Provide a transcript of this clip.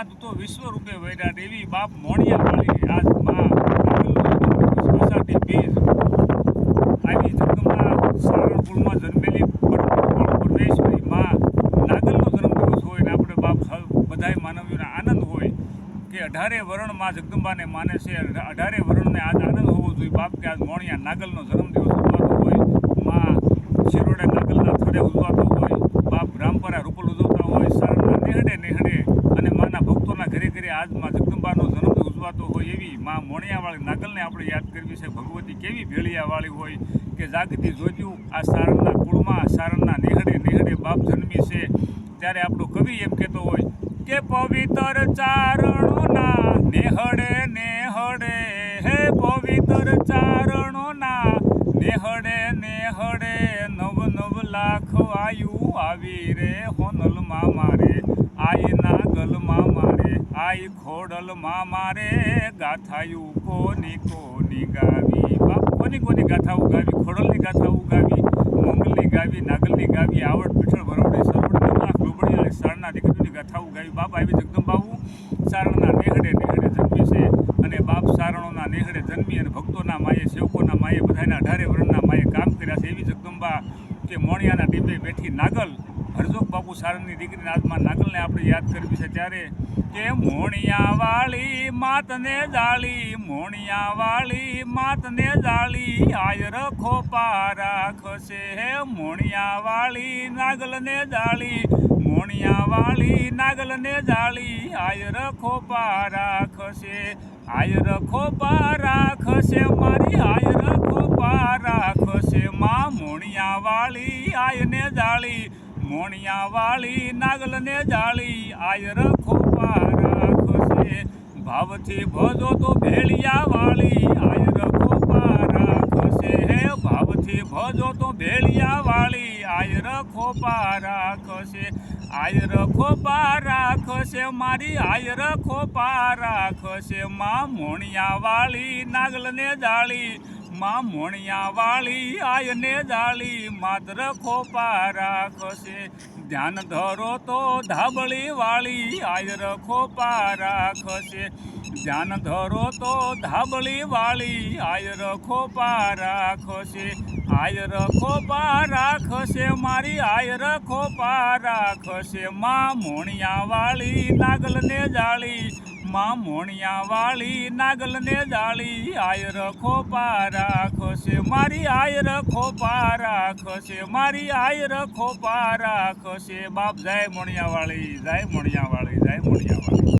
માં તો વિશ્વ રૂપે વૈરાટ એવી બાપ મોણિયા વાળી આજમાં માં. જન્મદિવસ હોય ને આપણે બાપ બધાય માનવીઓને આનંદ હોય કે અઢારે વર્ણમાં જગદંબાને માને છે, અઢારે વર્ણને આજ આનંદ હોવો જોઈએ. બાપ કે આજ મોણિયા નાગલનો જન્મદિવસ ઉજવાતો હોય, માં શિરોડે નાગલના થડે ઉજવાતો હોય, બાપ રામપરા રૂપલ ઉજવતા હોય સારણના નેહડે નેહડે અને માના ભક્તોના ઘરે આજમાં જગદંબાનો જન્મ ઉજવાતો હોય એવી માં મોણિયાવાળી નાગલને આપણે યાદ કરવી છે. ભગવતી કેવી ભેળિયાવાળી હોય કે જાગતી જોજ્યું આ સારણના કુળમાં સારણના નેહડે નેહડે બાપ જન્મી છે. ત્યારે આપણો કવિ એમ કહેતો હોય કે પવિત્ર ચારણોના નેહડે નેહડે હે પવિત્ર ચારણોના નેહડે નેહડે નવ નવ લાખ આયુ આવી રે હોનલમાં મારે. આઈ નાગલમાં આઈ ખોડલમાં મારે ગાથાયું કોની કોની ગાવી? બાપ, કોની કોની ગાથાઓ ગાવી ખોડલની ગાથાઓ ગાવી મંગલની ગાવી, નાગલની ગાવી, આવડ પીઠળ ભરવડી સરવડ નવલાખ ડુબડી અને સારના દીકરીની ગાથાઓ ગાવી બાપ, આવી જગદંબાવું સારણના નેહડે નેહડે જન્મી છે અને બાપ સારણોના નેહડે જન્મી અને ભક્તોના માએ સેવકોના માએ બધાના અઢારે વર્ણના માએ કામ કર્યા છે. એવી જગદંબા કે મોણિયાના ટીપે બેઠી નાગલ હરજોગ બાપુ સારંગની દીકરીના હાથમાં નાગલને આપણે યાદ કરવી છે ત્યારે કે મોણિયા વાળી માતને જાળી મોણિયા વાળી માતને જાળી આયર ખોપા રાખશે. હે મોણિયા વાળી નાગલને જાળી મોણિયા વાળી નાગલને જાળી આયર ખોપા રાખશે. આયર ખોપા રાખશે, મારી આયર ખોપા રાખશે. માં મોણિયા વાળી આયને જાળી મોણિયા વાળી નાગલને જાળી આયર રખો રાખશે ભાવથી ભજો તો ભેળિયા વાળી આયર રખો રાખશે હે ભાવથી ભજો તો ભેળિયા વાળી આયર રખો રાખશે આયર રખો રાખશે મારી આયર રખો રાખશે માં મોણિયા વાળી નાગલને જાળી માં મોણિયા વાળી આયને જાળી માત્ર ખોપા રાખશે. ધ્યાન ધરો તો ધાબળી વાળી આયર ખોપા રાખશે. ધ્યાન ધરો તો ધાબળી વાળી આયર ખોપા રાખશે. આયર ખોપા રાખશે, મારી આયર ખોપા રાખશે. માં મોણિયા વાળી નાગલને જાળી માં મોણિયા વાળી નાગલને જાળી. આયર ખોપા રાખશે, મારી આયર ખોપા રાખશે, મારી આયર ખોપા રાખશે. બાપ, જાય મોણિયા વાળી, જાય મોણિયા વાળી, જાય મોણિયા વાળી.